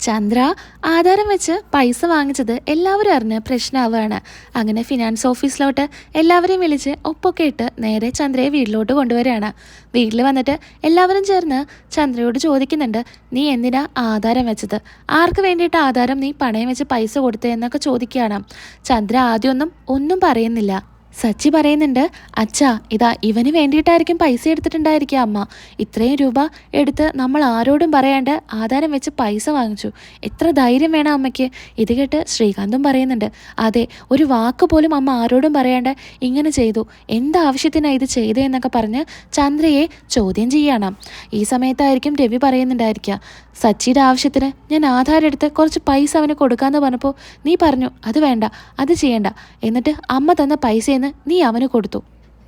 ചന്ദ്ര ആധാരം വെച്ച് പൈസ വാങ്ങിച്ചത് എല്ലാവരും അറിഞ്ഞ് പ്രശ്നമാവുകയാണ് അങ്ങനെ ഫിനാൻസ് ഓഫീസിലോട്ട് എല്ലാവരെയും വിളിച്ച് ഒപ്പൊക്കെ ഇട്ട് നേരെ ചന്ദ്രയെ വീട്ടിലോട്ട് കൊണ്ടുവരികയാണ് വീട്ടിൽ വന്നിട്ട് എല്ലാവരും ചേർന്ന് ചന്ദ്രയോട് ചോദിക്കുന്നുണ്ട് നീ എന്തിനാ ആധാരം വെച്ചത്? ആർക്ക് വേണ്ടിയിട്ട് ആധാരം നീ പണയം വെച്ച് പൈസ കൊടുത്തേ? എന്നൊക്കെ ചോദിക്കുകയാണ്. ചന്ദ്ര ആദ്യമൊന്നും ഒന്നും പറയുന്നില്ല. സച്ചി പറയുന്നുണ്ട് അച്ഛാ ഇതാ ഇവന് വേണ്ടിയിട്ടായിരിക്കും പൈസ എടുത്തിട്ടുണ്ടായിരിക്കുക അമ്മ. ഇത്രയും രൂപ എടുത്ത് നമ്മൾ ആരോടും പറയാണ്ട് ആധാരം വെച്ച് പൈസ വാങ്ങിച്ചു. എത്ര ധൈര്യം വേണം അമ്മയ്ക്ക്? ഇത് കേട്ട് ശ്രീകാന്തും പറയുന്നുണ്ട് അതെ ഒരു വാക്ക് പോലും അമ്മ ആരോടും പറയാണ്ട് ഇങ്ങനെ ചെയ്തു. എന്താവശ്യത്തിനാണ് ഇത് ചെയ്തതെന്നൊക്കെ പറഞ്ഞ് ചന്ദ്രയെ ചോദ്യം ചെയ്യണം. ഈ സമയത്തായിരിക്കും രവി പറയുന്നുണ്ടായിരിക്കുക സച്ചിയുടെ ആവശ്യത്തിന് ഞാൻ ആധാരം എടുത്ത് കുറച്ച് പൈസ അവന് കൊടുക്കാമെന്ന് പറഞ്ഞപ്പോൾ നീ പറഞ്ഞു അത് വേണ്ട അത് ചെയ്യണ്ട എന്നിട്ട് അമ്മ തന്ന പൈസയെന്ന് നീ അവന് കൊടുത്തു.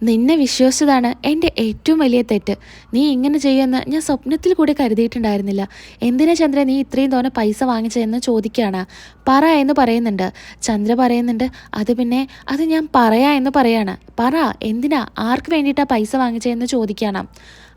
നിന്നെ വിശ്വസിച്ചതാണ് എന്റെ ഏറ്റവും വലിയ തെറ്റ്. നീ ഇങ്ങനെ ചെയ്യുമെന്ന് ഞാൻ സ്വപ്നത്തിൽ കൂടി കരുതിയിട്ടുണ്ടായിരുന്നില്ല. എന്തിനാ ചന്ദ്ര നീ ഇത്രയും തോനെ പൈസ വാങ്ങിച്ചതെന്ന് ചോദിക്കുകയാണ്. പറ എന്ന് പറയുന്നുണ്ട്. ചന്ദ്ര പറയുന്നുണ്ട് അത് പിന്നെ അത് ഞാൻ പറയാ എന്ന് പറയാണ്. പറ എന്തിനാ? ആർക്ക് വേണ്ടിയിട്ടാണ് പൈസ വാങ്ങിച്ചതെന്ന് ചോദിക്കുകയാണ്.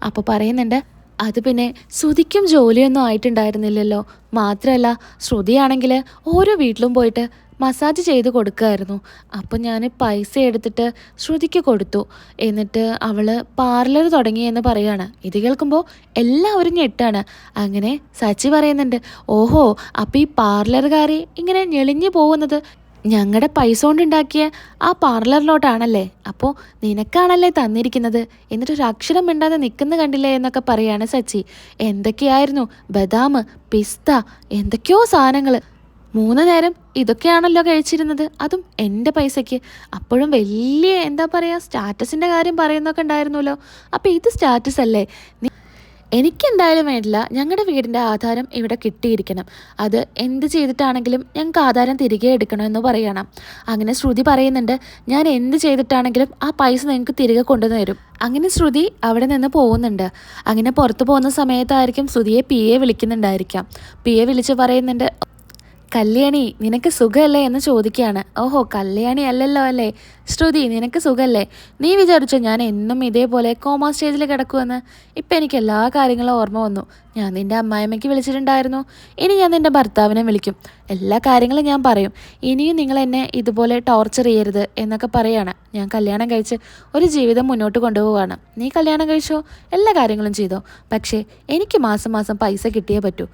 അപ്പോൾ പറയുന്നുണ്ട് അത് പിന്നെ ശ്രുതിക്കും ജോലിയൊന്നും ആയിട്ടുണ്ടായിരുന്നില്ലല്ലോ. മാത്രമല്ല ശ്രുതിയാണെങ്കിൽ ഓരോ വീട്ടിലും പോയിട്ട് മസാജ് ചെയ്ത് കൊടുക്കുമായിരുന്നു അപ്പോൾ ഞാൻ പൈസ എടുത്തിട്ട് ശ്രുതിക്ക് കൊടുത്തു. എന്നിട്ട് അവൾ പാർലർ തുടങ്ങിയെന്ന് പറയുകയാണ് ഇത് കേൾക്കുമ്പോൾ എല്ലാവരും ഞെട്ടാണ്. അങ്ങനെ സച്ചി പറയുന്നുണ്ട് ഓഹോ അപ്പോൾ ഈ പാർലറുകാരി ഇങ്ങനെ ഞെളിഞ്ഞു പോകുന്നത് ഞങ്ങളുടെ പൈസ കൊണ്ടുണ്ടാക്കിയ ആ പാർലറിലോട്ടാണല്ലേ? അപ്പോൾ നിനക്കാണല്ലേ തന്നിരിക്കുന്നത്? എന്നിട്ട് ഒരു അക്ഷരം മിണ്ടാതെ നിൽക്കുന്ന കണ്ടില്ലേ എന്നൊക്കെ പറയാണ് സച്ചി. എന്തൊക്കെയായിരുന്നു? ബദാം പിസ്ത എന്തൊക്കെയോ സാധനങ്ങൾ മൂന്ന് നേരം ഇതൊക്കെയാണല്ലോ കഴിച്ചിരുന്നത്. അതും എന്റെ പൈസയ്ക്ക്. അപ്പോഴും വലിയ എന്താ പറയുക സ്റ്റാറ്റസിന്റെ കാര്യം പറയുന്നൊക്കെ ഉണ്ടായിരുന്നല്ലോ. അപ്പോൾ ഇത് സ്റ്റാറ്റസ് അല്ലേ? എനിക്കെന്തായാലും വേണ്ടില്ല. ഞങ്ങളുടെ വീടിന്റെ ആധാരം ഇവിടെ കിട്ടിയിരിക്കണം. അത് എന്ത് ചെയ്തിട്ടാണെങ്കിലും ഞങ്ങൾക്ക് ആധാരം തിരികെ എടുക്കണമെന്ന് പറയണം. അങ്ങനെ ശ്രുതി പറയുന്നുണ്ട് ഞാൻ എന്ത് ചെയ്തിട്ടാണെങ്കിലും ആ പൈസ നിങ്ങൾക്ക് തിരികെ കൊണ്ടുവന്ന് തരും. അങ്ങനെ ശ്രുതി അവിടെ നിന്ന് പോകുന്നുണ്ട്. അങ്ങനെ പുറത്ത് പോകുന്ന സമയത്തായിരിക്കും ശ്രുതിയെ പി എ വിളിക്കുന്നുണ്ടായിരിക്കാം. പി എ വിളിച്ച് പറയുന്നുണ്ട് കല്യാണി നിനക്ക് സുഖമല്ലേ എന്ന് ചോദിക്കുകയാണ്. ഓഹോ കല്യാണി അല്ലല്ലോ അല്ലേ? ശ്രുതി നിനക്ക് സുഖമല്ലേ നീ വിചാരിച്ചോ ഞാൻ എന്നും ഇതേപോലെ കോമാ സ്റ്റേജിൽ കിടക്കുമെന്ന്? ഇപ്പം എനിക്ക് എല്ലാ കാര്യങ്ങളും ഓർമ്മ വന്നു. ഞാൻ നിന്റെ അമ്മായിമ്മയ്ക്ക് വിളിച്ചിട്ടുണ്ടായിരുന്നു. ഇനി ഞാൻ നിന്റെ ഭർത്താവിനെ വിളിക്കും. എല്ലാ കാര്യങ്ങളും ഞാൻ പറയും. ഇനിയും നിങ്ങൾ എന്നെ ഇതുപോലെ ടോർച്ചർ ചെയ്യരുത് എന്നൊക്കെ പറയാണ്. ഞാൻ കല്യാണം കഴിച്ച് ഒരു ജീവിതം മുന്നോട്ട് കൊണ്ടുപോവാണ് നീ കല്യാണം കഴിച്ചോ? എല്ലാ കാര്യങ്ങളും ചെയ്തോ. പക്ഷേ എനിക്ക് മാസം മാസം പൈസ കിട്ടിയേ പറ്റൂ.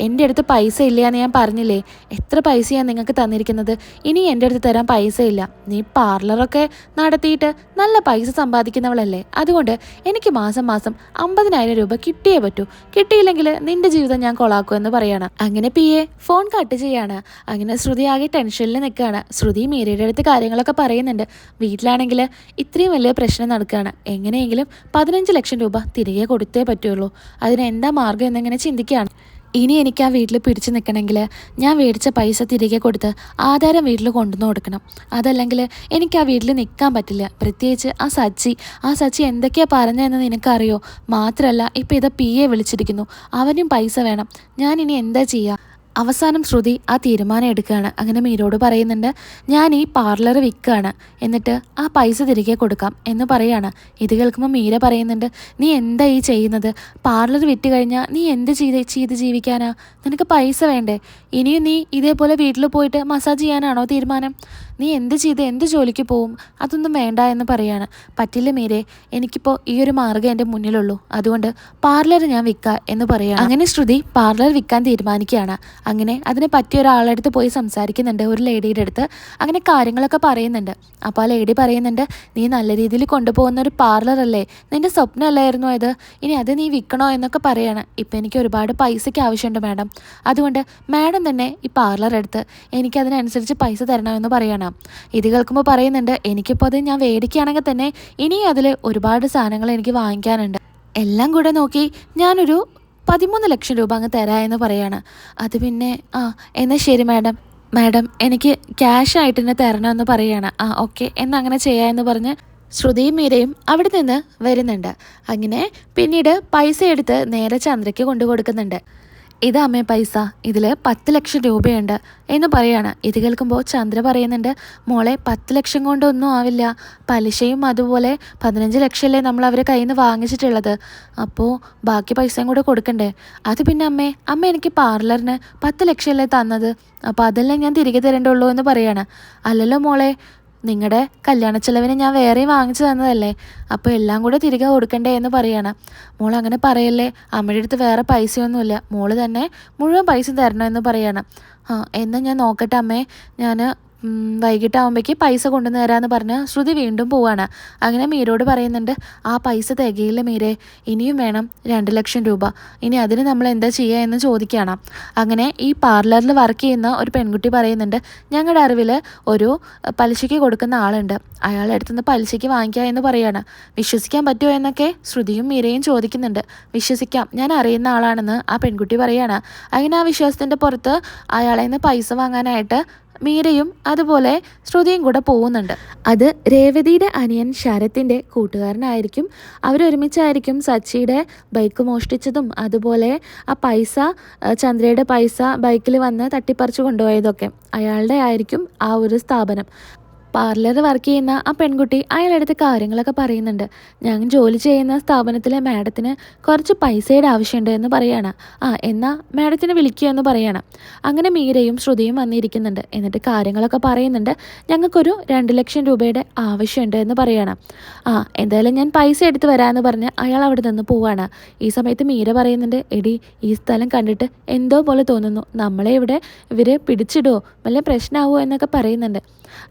എന്റെ അടുത്ത് പൈസ ഇല്ല എന്ന് ഞാൻ പറഞ്ഞില്ലേ? എത്ര പൈസയാണ് നിങ്ങൾക്ക് തന്നിരിക്കുന്നത്? ഇനി എന്റെ അടുത്ത് തരാൻ പൈസ ഇല്ല. നീ പാർലറൊക്കെ നടത്തിയിട്ട് നല്ല പൈസ സമ്പാദിക്കുന്നവളല്ലേ? അതുകൊണ്ട് എനിക്ക് മാസം മാസം അമ്പതിനായിരം രൂപ കിട്ടിയേ പറ്റൂ. കിട്ടിയില്ലെങ്കിൽ നിന്റെ ജീവിതം ഞാൻ കൊളാക്കുമെന്ന് പറയാണ്. അങ്ങനെ പി എ ഫോൺ കട്ട് ചെയ്യാണ്. അങ്ങനെ ശ്രുതി ആകെ ടെൻഷനിൽ നിൽക്കുകയാണ്. ശ്രുതി മീരയുടെ അടുത്ത് കാര്യങ്ങളൊക്കെ പറയുന്നുണ്ട്. വീട്ടിലാണെങ്കിൽ ഇത്രയും വലിയ പ്രശ്നം നടക്കുകയാണ്. എങ്ങനെയെങ്കിലും പതിനഞ്ച് ലക്ഷം രൂപ തിരികെ കൊടുത്തേ പറ്റുള്ളൂ. അതിന് എന്താ മാർഗം എന്നിങ്ങനെ ചിന്തിക്കുകയാണ്. ഇനി എനിക്ക് ആ വീട്ടിൽ പിടിച്ചു നിൽക്കണമെങ്കിൽ ഞാൻ മേടിച്ച പൈസ തിരികെ കൊടുത്ത് ആധാരം വീട്ടിൽ കൊണ്ടുവന്ന് കൊടുക്കണം. അതല്ലെങ്കിൽ എനിക്ക് ആ വീട്ടിൽ നിൽക്കാൻ പറ്റില്ല. പ്രത്യേകിച്ച് ആ സച്ചി. ആ സച്ചി എന്തൊക്കെയാണ് പറഞ്ഞതെന്ന് നിനക്കറിയോ? മാത്രമല്ല ഇപ്പം ഇത് പി എ വിളിച്ചിരിക്കുന്നു. അവനും പൈസ വേണം. ഞാൻ ഇനി എന്താ ചെയ്യുക അവസാനം ശ്രുതി ആ തീരുമാനം എടുക്കുകയാണ്. അങ്ങനെ മീരോട് പറയുന്നുണ്ട് ഞാൻ ഈ പാർലർ വിൽക്കുകയാണ്. എന്നിട്ട് ആ പൈസ തിരികെ കൊടുക്കാം എന്ന് പറയാണ്. ഇത് കേൾക്കുമ്പോൾ മീര പറയുന്നുണ്ട് നീ എന്താ ഈ ചെയ്യുന്നത്? പാർലർ വിറ്റ് കഴിഞ്ഞാൽ നീ എന്ത് ചെയ്ത് ചെയ്ത് ജീവിക്കാനാ? നിനക്ക് പൈസ വേണ്ടേ? ഇനിയും നീ ഇതേപോലെ വീട്ടിൽ പോയിട്ട് മസാജ് ചെയ്യാനാണോ തീരുമാനം? നീ എന്ത് ചെയ്ത് എന്ത് ജോലിക്ക് പോവും? അതൊന്നും വേണ്ട എന്ന് പറയാണ്. പറ്റില്ല മീരെ എനിക്കിപ്പോൾ ഈ ഒരു മാർഗം എന്റെ മുന്നിലുള്ളൂ. അതുകൊണ്ട് പാർലർ ഞാൻ വിൽക്കാം എന്ന് പറയുക അങ്ങനെ ശ്രുതി പാർലർ വിൽക്കാൻ തീരുമാനിക്കുകയാണ്. അങ്ങനെ അതിനെ പറ്റിയ ഒരാളടുത്ത് പോയി സംസാരിക്കുന്നുണ്ട് ഒരു ലേഡിയുടെ അടുത്ത്. അങ്ങനെ കാര്യങ്ങളൊക്കെ പറയുന്നുണ്ട്. അപ്പോൾ ആ ലേഡി പറയുന്നുണ്ട് നീ നല്ല രീതിയിൽ കൊണ്ടുപോകുന്ന ഒരു പാർലർ അല്ലേ? നിന്റെ സ്വപ്നമല്ലായിരുന്നു ഇത് ഇനി അത് നീ വിൽക്കണോ? എന്നൊക്കെ പറയാണ്. ഇപ്പം എനിക്ക് ഒരുപാട് പൈസയ്ക്ക് ആവശ്യമുണ്ട് മാഡം. അതുകൊണ്ട് മാഡം തന്നെ ഈ പാർലർ എടുത്ത് എനിക്കതിനനുസരിച്ച് പൈസ തരണമെന്ന് പറയണം. ഇത് കേൾക്കുമ്പോൾ പറയുന്നുണ്ട് എനിക്കിപ്പോൾ അത് ഞാൻ മേടിക്കുകയാണെങ്കിൽ തന്നെ ഇനി അതിൽ ഒരുപാട് സാധനങ്ങൾ എനിക്ക് വാങ്ങിക്കാനുണ്ട്. എല്ലാം കൂടെ നോക്കി ഞാനൊരു പതിമൂന്ന് ലക്ഷം രൂപ അങ്ങ് തരാ എന്ന് പറയാണ്. അത് പിന്നെ ആ എന്നാൽ ശരി മാഡം. മാഡം എനിക്ക് ക്യാഷ് ആയിട്ട് തന്നെ തരണമെന്ന് പറയാണ്. ആ ഓക്കെ എന്നാൽ അങ്ങനെ ചെയ്യാമെന്ന് പറഞ്ഞ് ശ്രുതിയും മീരയും അവിടെ നിന്ന് വരുന്നുണ്ട്. അങ്ങനെ പിന്നീട് പൈസ എടുത്ത് നേരെ ചന്ദ്രയ്ക്ക് കൊണ്ടു കൊടുക്കുന്നുണ്ട് ഇത് അമ്മേ പൈസ ഇതിൽ പത്ത് ലക്ഷം രൂപയുണ്ട് എന്ന് പറയാണ്. ഇത് കേൾക്കുമ്പോൾ ചന്ദ്ര പറയുന്നുണ്ട് മോളെ പത്ത് ലക്ഷം കൊണ്ടൊന്നും ആവില്ല. പലിശയും അതുപോലെ പതിനഞ്ച് ലക്ഷമല്ലേ നമ്മൾ അവരെ കയ്യിൽ നിന്ന് വാങ്ങിച്ചിട്ടുള്ളത്. അപ്പോൾ ബാക്കി പൈസയും കൂടെ കൊടുക്കണ്ടേ? അത് പിന്നെ അമ്മേ അമ്മ എനിക്ക് പാർലറിന് പത്ത് ലക്ഷമല്ലേ തന്നത്. അപ്പോൾ അതെല്ലാം ഞാൻ തിരികെ തരേണ്ടുള്ളൂ എന്ന് പറയാണ്. അല്ലല്ലോ മോളെ നിങ്ങളുടെ കല്യാണ ചെലവിന് ഞാൻ വേറെയും വാങ്ങിച്ചു തന്നതല്ലേ? അപ്പോൾ എല്ലാം കൂടെ തിരികെ കൊടുക്കണ്ടേ എന്ന് പറയാണ്. മോൾ അങ്ങനെ പറയല്ലേ? അമ്മയുടെ അടുത്ത് വേറെ പൈസയൊന്നുമില്ല. മോൾ തന്നെ മുഴുവൻ പൈസ തരണമെന്ന് പറയാണ്. ആ എന്നാൽ ഞാൻ നോക്കട്ടെ അമ്മേ. ഞാൻ വൈകിട്ടാകുമ്പോഴേക്ക് പൈസ കൊണ്ടുവന്ന് തരാമെന്ന് പറഞ്ഞ് ശ്രുതി വീണ്ടും പോവാണ്. അങ്ങനെ മീരോട് പറയുന്നുണ്ട് ആ പൈസ തികയില്ല മീരെ ഇനിയും വേണം രണ്ട് ലക്ഷം രൂപ. ഇനി അതിന് നമ്മൾ എന്താ ചെയ്യുക എന്ന് ചോദിക്കുകയാണ് അങ്ങനെ ഈ പാർലറിൽ വർക്ക് ചെയ്യുന്ന ഒരു പെൺകുട്ടി പറയുന്നുണ്ട് ഞങ്ങളുടെ അറിവിൽ ഒരു പലിശയ്ക്ക് കൊടുക്കുന്ന ആളുണ്ട്. അയാളുടെ അടുത്തുനിന്ന് പലിശയ്ക്ക് വാങ്ങിക്കുക എന്ന് പറയുകയാണ് വിശ്വസിക്കാൻ പറ്റുമോ എന്നൊക്കെ ശ്രുതിയും മീരയും ചോദിക്കുന്നുണ്ട്. വിശ്വസിക്കാം. ഞാൻ അറിയുന്ന ആളാണെന്ന് ആ പെൺകുട്ടി പറയാണ്. അങ്ങനെ ആ വിശ്വാസത്തിന്റെ പുറത്ത് അയാളെ നിന്ന് പൈസ വാങ്ങാനായിട്ട് മീരയും അതുപോലെ ശ്രുതിയും കൂടെ പോകുന്നുണ്ട് അത് രേവതിയുടെ അനിയൻ ശരത്തിന്റെ കൂട്ടുകാരനായിരിക്കും. അവരൊരുമിച്ചായിരിക്കും സച്ചിയുടെ ബൈക്ക് മോഷ്ടിച്ചതും അതുപോലെ ആ പൈസ ചന്ദ്രയുടെ പൈസ ബൈക്കിൽ വന്ന് തട്ടിപ്പറിച്ചു കൊണ്ടുപോയതൊക്കെ. അയാളുടെ ആയിരിക്കും ആ ഒരു സ്ഥാപനം. പാർലർ വർക്ക് ചെയ്യുന്ന ആ പെൺകുട്ടി അയാളടുത്ത് കാര്യങ്ങളൊക്കെ പറയുന്നുണ്ട്. ഞാൻ ജോലി ചെയ്യുന്ന സ്ഥാപനത്തിലെ മാഡത്തിന് കുറച്ച് പൈസയുടെ ആവശ്യമുണ്ട് എന്ന് പറയാണ്. ആ എന്നാൽ മാഡത്തിന് വിളിക്കുക എന്ന് പറയാണ്. അങ്ങനെ മീരയും ശ്രുതിയും വന്നിരിക്കുന്നുണ്ട്. എന്നിട്ട് കാര്യങ്ങളൊക്കെ പറയുന്നുണ്ട്. ഞങ്ങൾക്കൊരു രണ്ട് ലക്ഷം രൂപയുടെ ആവശ്യമുണ്ട് എന്ന് പറയണം. ആ എന്തായാലും ഞാൻ പൈസ എടുത്ത് വരാമെന്ന് പറഞ്ഞ് അയാൾ അവിടെ നിന്ന് പോവാണ്. ഈ സമയത്ത് മീര പറയുന്നുണ്ട് എടി ഈ സ്ഥലം കണ്ടിട്ട് എന്തോ പോലെ തോന്നുന്നു. നമ്മളെ ഇവിടെ ഇവരെ പിടിച്ചിടുമോ വല്ല പ്രശ്നമാവോ എന്നൊക്കെ പറയുന്നുണ്ട്.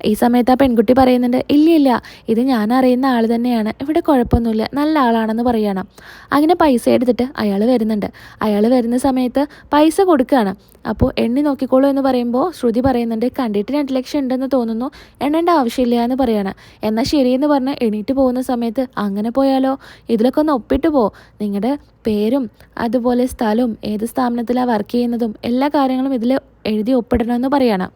ഈ സമയത്ത് ആ പെൺകുട്ടി പറയുന്നുണ്ട് ഇല്ല ഇല്ല ഇത് ഞാൻ അറിയുന്ന ആൾ തന്നെയാണ്. ഇവിടെ കുഴപ്പമൊന്നുമില്ല. നല്ല ആളാണെന്ന് പറയണം. അങ്ങനെ പൈസ എടുത്തിട്ട് അയാൾ വരുന്നുണ്ട്. അയാൾ വരുന്ന സമയത്ത് പൈസ കൊടുക്കുകയാണ് അപ്പോൾ എണ്ണി നോക്കിക്കോളൂ എന്ന് പറയുമ്പോൾ ശ്രുതി പറയുന്നുണ്ട് കണ്ടിട്ട് രണ്ട് ലക്ഷം ഉണ്ടെന്ന് തോന്നുന്നു. എണ്ണേണ്ട ആവശ്യമില്ല എന്ന് പറയാണ്. എന്നാൽ ശരിയെന്ന് പറഞ്ഞ് എണീറ്റ് പോകുന്ന സമയത്ത് അങ്ങനെ പോയാലോ? ഇതിലൊക്കെ ഒന്ന് ഒപ്പിട്ട് പോ. നിങ്ങളുടെ പേരും അതുപോലെ സ്ഥലവും ഏത് സ്ഥാപനത്തിലാണ് വർക്ക് ചെയ്യുന്നതും എല്ലാ കാര്യങ്ങളും ഇതിൽ എഴുതി ഒപ്പിടണമെന്ന് പറയണം.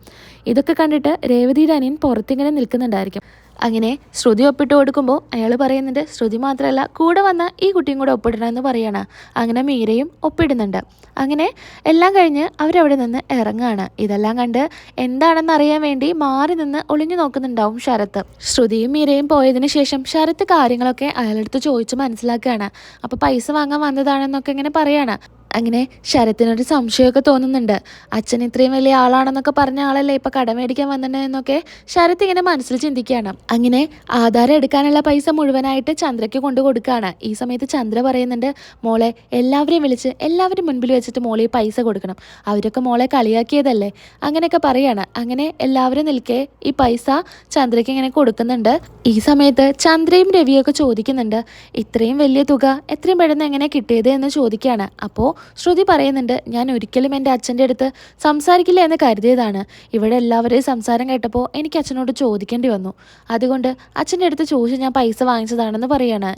ഇതൊക്കെ കണ്ടിട്ട് രേവതിയുടെ അനിയൻ പുറത്തിങ്ങനെ നിൽക്കുന്നുണ്ടായിരിക്കും. അങ്ങനെ ശ്രുതി ഒപ്പിട്ട് കൊടുക്കുമ്പോൾ അയാൾ പറയുന്നുണ്ട് ശ്രുതി മാത്രമല്ല കൂടെ വന്ന ഈ കുട്ടിയും കൂടെ ഒപ്പിടണം എന്ന് പറയണം. അങ്ങനെ മീരയും ഒപ്പിടുന്നുണ്ട്. അങ്ങനെ എല്ലാം കഴിഞ്ഞ് അവരവിടെ നിന്ന് ഇറങ്ങുകയാണ് ഇതെല്ലാം കണ്ട് എന്താണെന്ന് അറിയാൻ വേണ്ടി മാറി നിന്ന് ഒളിഞ്ഞു നോക്കുന്നുണ്ടാവും ശരത്ത്. ശ്രുതിയും മീരയും പോയതിന് ശേഷം ശരത്ത് കാര്യങ്ങളൊക്കെ അയാളടുത്ത് ചോദിച്ച് മനസ്സിലാക്കുകയാണ് അപ്പോൾ പൈസ വാങ്ങാൻ വന്നതാണെന്നൊക്കെ ഇങ്ങനെ പറയാണ്. അങ്ങനെ ശരത്തിനൊരു സംശയമൊക്കെ തോന്നുന്നുണ്ട്. അച്ഛൻ ഇത്രയും വലിയ ആളാണെന്നൊക്കെ പറഞ്ഞ ആളല്ലേ ഇപ്പൊ കട മേടിക്കാൻ വന്നിട്ടുണ്ടെന്നൊക്കെ ശരത്ത് ഇങ്ങനെ മനസ്സിൽ ചിന്തിക്കുകയാണ്. അങ്ങനെ ആധാരം എടുക്കാനുള്ള പൈസ മുഴുവനായിട്ട് ചന്ദ്രയ്ക്ക് കൊണ്ടു കൊടുക്കുകയാണ്. ഈ സമയത്ത് ചന്ദ്ര പറയുന്നുണ്ട് മോളെ എല്ലാവരെയും വിളിച്ച് എല്ലാവരും മുൻപിൽ വെച്ചിട്ട് മോളെ പൈസ കൊടുക്കണം. അവരൊക്കെ മോളെ കളിയാക്കിയതല്ലേ? അങ്ങനെയൊക്കെ പറയാണ്. അങ്ങനെ എല്ലാവരും നിൽക്കെ ഈ പൈസ ചന്ദ്രയ്ക്ക് ഇങ്ങനെ കൊടുക്കുന്നുണ്ട്. ഈ സമയത്ത് ചന്ദ്രയും രവിയൊക്കെ ചോദിക്കുന്നുണ്ട് ഇത്രയും വലിയ തുക എത്രയും പെട്ടെന്ന് എങ്ങനെ കിട്ടിയത്? എന്ന് ചോദിക്കുകയാണ്. അപ്പോൾ ശ്രുതി പറയുന്നുണ്ട് ഞാൻ ഒരിക്കലും എന്റെ അച്ഛന്റെ അടുത്ത് സംസാരിക്കില്ല എന്ന് കരുതിയതാണ്. ഇവിടെ എല്ലാവരെയും സംസാരം കേട്ടപ്പോൾ എനിക്ക് അച്ഛനോട് ചോദിക്കേണ്ടി വന്നു. അതുകൊണ്ട് അച്ഛന്റെ അടുത്ത് ചോദിച്ച് ഞാൻ പൈസ വാങ്ങിച്ചതാണെന്ന് പറയാണ്.